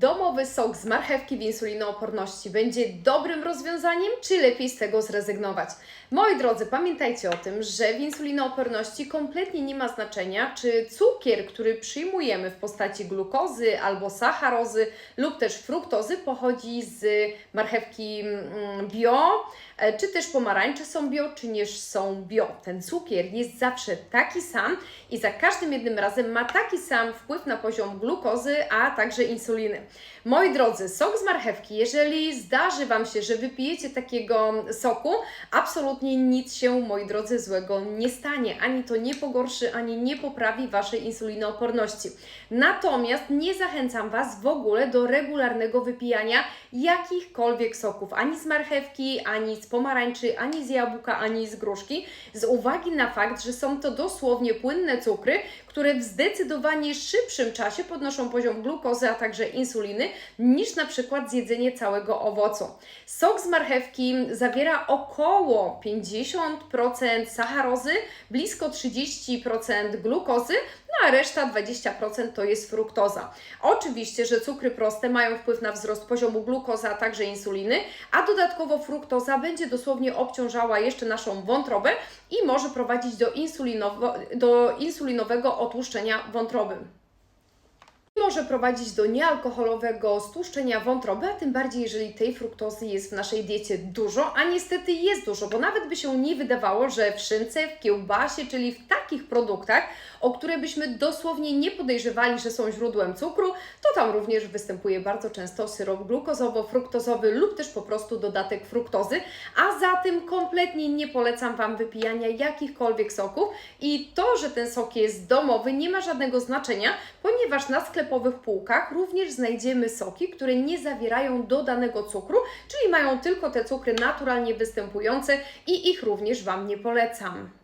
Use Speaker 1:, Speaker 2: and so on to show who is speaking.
Speaker 1: Domowy sok z marchewki w insulinooporności będzie dobrym rozwiązaniem, czy lepiej z tego zrezygnować? Moi drodzy, pamiętajcie o tym, że w insulinooporności kompletnie nie ma znaczenia, czy cukier, który przyjmujemy w postaci glukozy albo sacharozy lub też fruktozy pochodzi z marchewki mm, bio, e, czy też pomarańcze są bio, czy nie są bio. Ten cukier jest zawsze taki sam i za każdym jednym razem ma taki sam wpływ na poziom glukozy, a także insuliny. Moi drodzy, sok z marchewki, jeżeli zdarzy Wam się, że wypijecie takiego soku, absolutnie nic się, moi drodzy, złego nie stanie. Ani to nie pogorszy, ani nie poprawi Waszej insulinooporności. Natomiast nie zachęcam Was w ogóle do regularnego wypijania jakichkolwiek soków, ani z marchewki, ani z pomarańczy, ani z jabłka, ani z gruszki, z uwagi na fakt, że są to dosłownie płynne cukry, które w zdecydowanie szybszym czasie podnoszą poziom glukozy, a także insuliny, niż na przykład zjedzenie całego owocu. Sok z marchewki zawiera około 50% sacharozy, blisko 30% glukozy, no a reszta 20% to jest fruktoza. Oczywiście, że cukry proste mają wpływ na wzrost poziomu glukozy, a także insuliny, a dodatkowo fruktoza będzie dosłownie obciążała jeszcze naszą wątrobę i może prowadzić do, insulinowo, do insulinowego otłuszczenia wątroby może prowadzić do niealkoholowego stłuszczenia wątroby, a tym bardziej jeżeli tej fruktozy jest w naszej diecie dużo, a niestety jest dużo, bo nawet by się nie wydawało, że w szynce, w kiełbasie, czyli w takich produktach, o które byśmy dosłownie nie podejrzewali, że są źródłem cukru, to tam również występuje bardzo często syrop glukozowo-fruktozowy lub też po prostu dodatek fruktozy, a zatem kompletnie nie polecam Wam wypijania jakichkolwiek soków. I to, że ten sok jest domowy nie ma żadnego znaczenia, ponieważ na sklepowych półkach również znajdziemy soki, które nie zawierają dodanego cukru, czyli mają tylko te cukry naturalnie występujące i ich również Wam nie polecam.